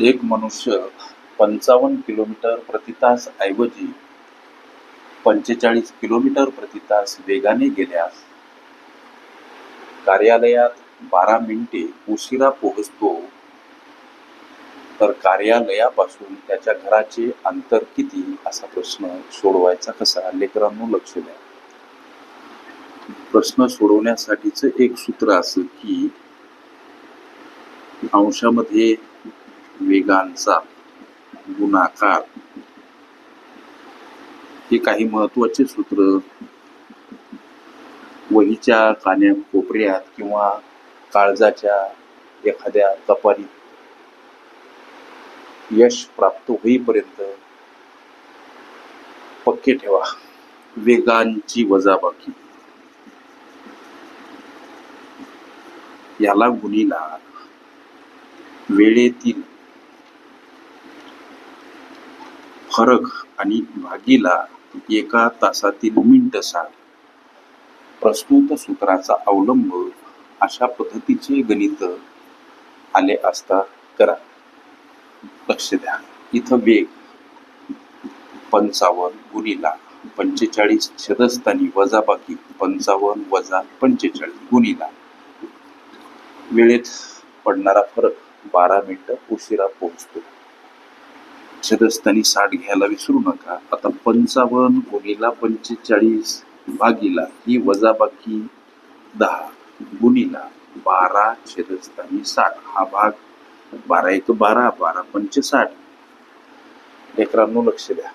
एक मनुष्य पंचावन्न किलोमीटर प्रति तास ऐवजी पंचेचाळीस किलोमीटर प्रति तास वेगाने गेल्यास कार्यालयात बारा मिनिटे उशिरा पोहोचतो तर कार्यालयापासून त्याच्या घराचे अंतर किती? असा प्रश्न सोडवायचा कसा? लेकरांनो लक्ष द्या. प्रश्न सोडवण्यासाठीच एक सूत्र असं की अंशामध्ये वेगांचा गुणाकार. हे काही महत्त्वाचे सूत्र वहीच्या कान्या कोपऱ्यात किंवा काळजाच्या एखाद्या कपारीत यश प्राप्त होईपर्यंत पक्के ठेवा. वेगांची वजाबाकी. याला गुणीला वेळेतील फरक आणि भागीला एका तासातील मिनिट साठ प्रस्तुत सूत्राचा अवलंब अशा पद्धतीचे गणित आले असता करा. लक्ष द्या. इथं वेग पंचावन्न गुणीला पंचेचाळीस छदस्थानी वजाबाकी पंचावन्न वजा पंचेचाळीस गुणीला. वेळेत पडणारा फरक बारा मिनिटं उशिरा पोहोचतो. छदस्थानी साठ घ्यायला विसरू नका. आता पंचावन्न गुणीला पंचेचाळीस भागीला ही वजाबाकी दहा. गुणीला बारा छेदस्थानी साठ. हा भाग बारा एक बारा बारा पंच साठ लेकरांनो लक्ष द्या.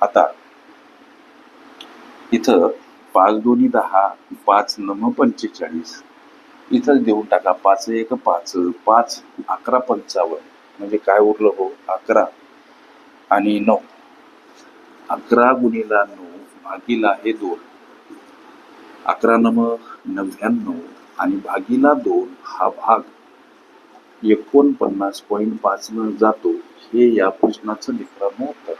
आता इथं पाच दोन्ही दहा पाच नम पंचेचाळीस. इथं देऊन टाका पाच एक पाच पाच अकरा पंचावन्न. म्हणजे काय उरलं हो? अकरा. आणि नऊ. अकरा गुणीला नऊ भागीला हे दोन. अकरा नम नव्याण्णव आणि भागीला दोन हा भाग. एकोणपन्नास पॉईंट पाच न जातो हे या प्रश्नाचं मित्रांनो उत्तर.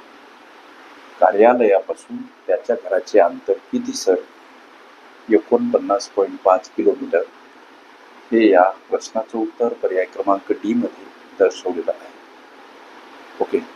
कार्यालयापासून त्याच्या घराचे अंतर किती सर? एकोणपन्नास पॉईंट पाच किलोमीटर. हे या प्रश्नाचं उत्तर पर्याय क्रमांक डी मध्ये दर्शवलेलं आहे. ओके.